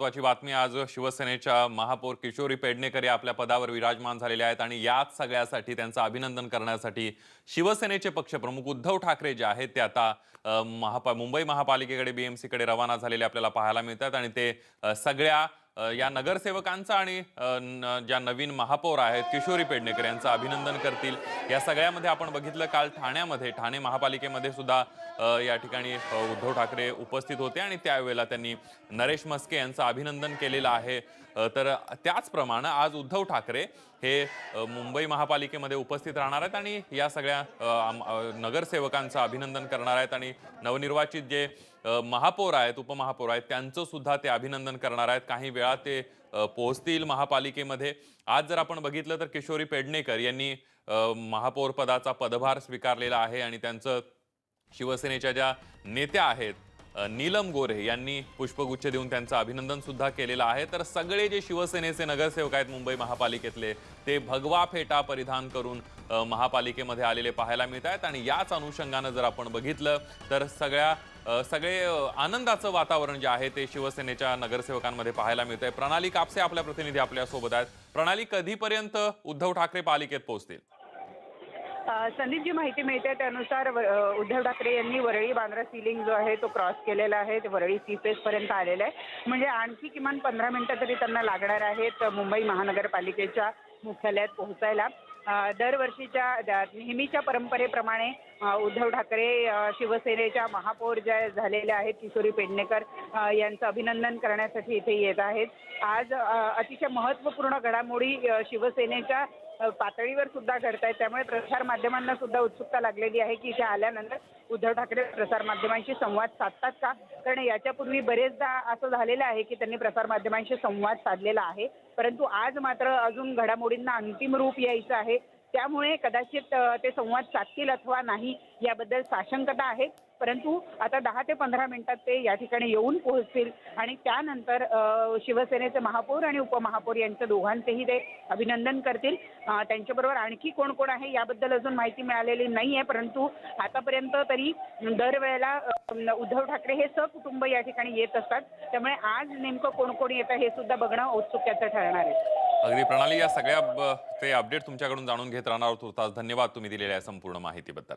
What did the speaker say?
महत्वाची बातमी आज शिवसेनेच्या महापौर किशोरी पेडणेकर या आपल्या पदावर विराजमान झालेले आहेत आणि याच सगळ्यासाठी त्यांचं अभिनंदन करण्यासाठी शिवसेनेचे पक्षप्रमुख उद्धव ठाकरे जे आहेत ते आता महापा मुंबई महापालिकेकडे बीएमसीकडे रवाना झालेले आपल्याला पाहायला मिळतात आणि ते सगळ्या या नगरसेवकांचं आणि ज्या नवीन महापौर आहेत किशोरी पेडणेकर यांचं अभिनंदन करतील. या सगळ्यामध्ये आपण बघितलं काल ठाण्यामध्ये ठाणे महापालिकेमध्ये सुद्धा या ठिकाणी उद्धव ठाकरे उपस्थित होते आणि त्यावेळेला त्यांनी नरेश मस्के यांचं अभिनंदन केलेलं आहे. तर त्याचप्रमाणे आज उद्धव ठाकरे हे मुंबई महापालिकेमध्ये उपस्थित राहणार आहेत आणि या सगळ्या नगरसेवकांचं अभिनंदन करणार आहेत. आणि नवनिर्वाचित जे महापौर आहेत उपमहापौर आहेत त्यांचं सुद्धा ते अभिनंदन करणार आहेत. काही वेळा ते पोहोचतील महापालिकेमध्ये. आज जर आपण बघितलं तर किशोरी पेडणेकर यांनी महापौर पदाचा पदभार स्वीकारलेला आहे आणि त्यांचं शिवसेनेच्या ज्या नेत्या आहेत नीलम गोरे यांनी पुष्पगुच्छ देऊन त्यांचं अभिनंदन सुद्धा केलेलं आहे. तर सगळे जे शिवसेनेचे नगरसेवक आहेत मुंबई महापालिकेतले ते भगवा फेटा परिधान करून महापालिकेमध्ये आलेले पाहायला मिळत आहेत आणि याच अनुषंगानं जर आपण बघितलं तर सगळ्या सगळे आनंदाचं वातावरण जे आहे ते शिवसेनेच्या नगरसेवकांमध्ये पाहायला मिळत आहे. प्रणाली कापसे आपल्या प्रतिनिधी आपल्यासोबत आहेत. प्रणाली कधीपर्यंत उद्धव ठाकरे पालिकेत पोहोचतील? संदीप जी माहिती मिळते त्यानुसार उद्धव ठाकरे यांनी वरळी बांद्रा सिलिंग जो आहे तो क्रॉस केलेला आहे. ते वरळी सीफेस पर्यंत आलेला आहे. म्हणजे आणखी किमान पंधरा मिनिटं तरी त्यांना लागणार आहेत मुंबई महानगरपालिकेच्या मुख्यालयात पोहोचायला. दरवर्षीच्या नेहमीच्या परंपरेप्रमाणे उद्धव ठाकरे शिवसेनेच्या महापौर ज्या झालेल्या आहेत किशोरी पेडणेकर यांचं अभिनंदन करण्यासाठी इथे येत आहेत. आज अतिशय महत्त्वपूर्ण घडामोडी शिवसेनेच्या पातळीवर सुद्धा घडत आहेत त्यामुळे प्रसार माध्यमांना सुद्धा उत्सुकता लागलेली आहे की इथे आल्यानंतर उद्धव ठाकरे प्रसार माध्यमांशी संवाद साधतात का? कारण याच्यापूर्वी बरेचदा असं झालेलं आहे की त्यांनी प्रसार माध्यमांशी संवाद साधलेला आहे. परंतु आज मात्र अजून घडामोडींना अंतिम रूप यायचं आहे. त्यामुळे कदाचित ते संवाद साधतील अथवा नाही याबद्दल साशंकता आहे. परंतु आता दहा ते पंधरा मिनिटात ते या ठिकाणी येऊन पोहोचतील. आणि त्यानंतर शिवसेनेचे महापौर आणि उपमहापौर यांचं दोघांचेही ते अभिनंदन करतील. त्यांच्याबरोबर आणखी कोण कोण आहे याबद्दल अजून माहिती मिळालेली नाही आहे परंतु आतापर्यंत तरी दरवेळेला उद्धव ठाकरे हे सकुटुंब या ठिकाणी येत असतात. त्यामुळे आज नेमकं कोण कोण येतं हे सुद्धा बघणं औत्सुक्याचं ठरणार आहे. अगदी प्रणाली या सगळ्या ते अपडेट तुमच्याकडून जाणून घेत राहणार होतो धन्यवाद तुम्ही दिलेल्या संपूर्ण माहितीबद्दल.